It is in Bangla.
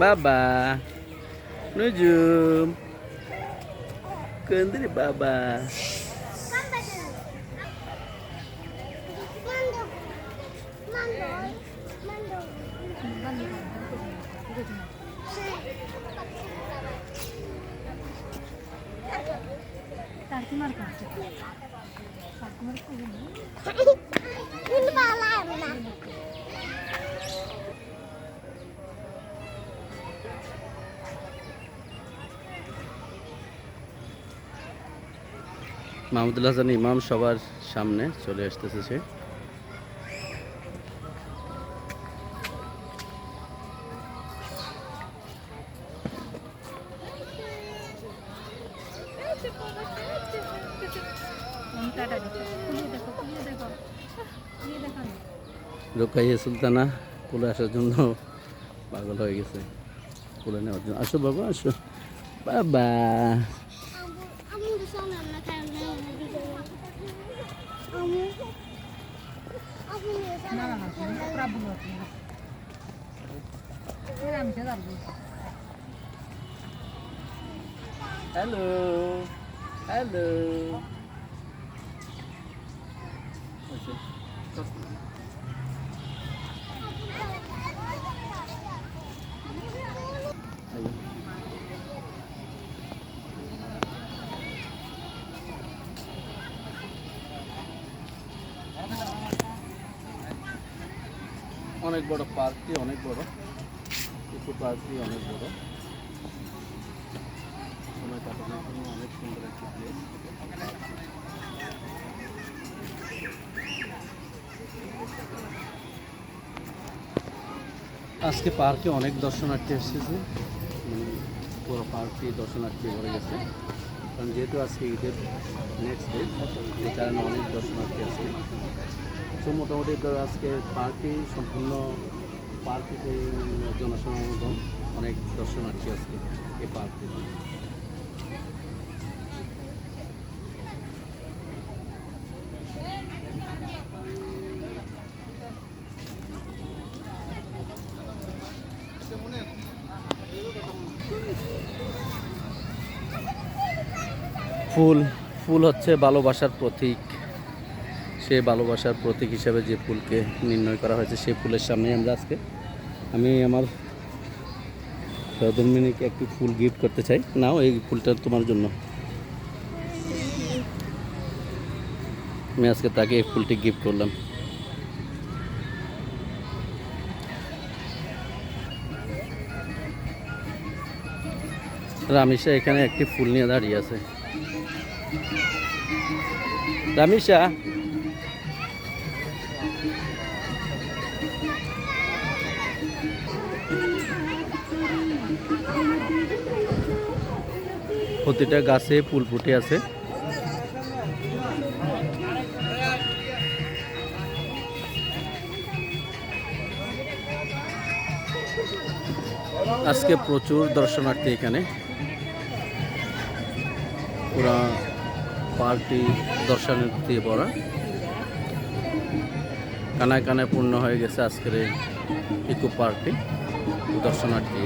বাবা নুজুম কেন্দ্রে বাবা তোমার কাছে তোমার Ini malah মাহমুদুল হাসান ইমাম সবার সামনে চলে আসতেছে সে। রোকাইয়া সুলতানা কোলে আসার জন্য পাগল হয়ে গেছে। কোলে নেওয়ার জন্য। আসো বাবা আসো। বাবা। Hello. Hello. অনেক বড় পার্কটি, অনেক বড়। ইকো পার্কটি অনেক বড়। সময় কাটানোর জন্য অনেক সুন্দর একটি প্লেস আজকে পার্কে অনেক দর্শনার্থী এসেছে। মানে পুরো পার্কটি দর্শনার্থী ভরে গেছে। কারণ যেহেতু আজকে ঈদের নেক্সট ডে এই কারণে অনেক দর্শনার্থী আছে তো মোটামুটি আজকে পার্কটি সম্পূর্ণ পার্কে জনসমাগম, অনেক দর্শনার্থী আজকে এই পার্কে ফুল ফুল হচ্ছে ভালোবাসার প্রতীক। সে ভালোবাসার প্রতীক হিসাবে যে ফুলকে নির্ণয় করা হয়েছে, সেই ফুলের সামনে আমরা আজকে, আমি আমার সহধর্মিনীকে একটি ফুল গিফট করতে চাই। নাও, এই ফুলটা তোমার জন্য। আমি আজকে তাকে এই ফুলটি গিফট করলাম। রামিশা এখানে একটি ফুল নিয়ে দাঁড়িয়ে আছে। রামিশা প্রতিটা গাছে ফুল ফুটে আছে। আজকে প্রচুর দর্শনার্থী এখানে। পুরা পার্কটি দর্শনার্থী পড়া। কানায় কানায় পূর্ণ হয়ে গেছে আজকের এই ইকো পার্কটি দর্শনার্থী।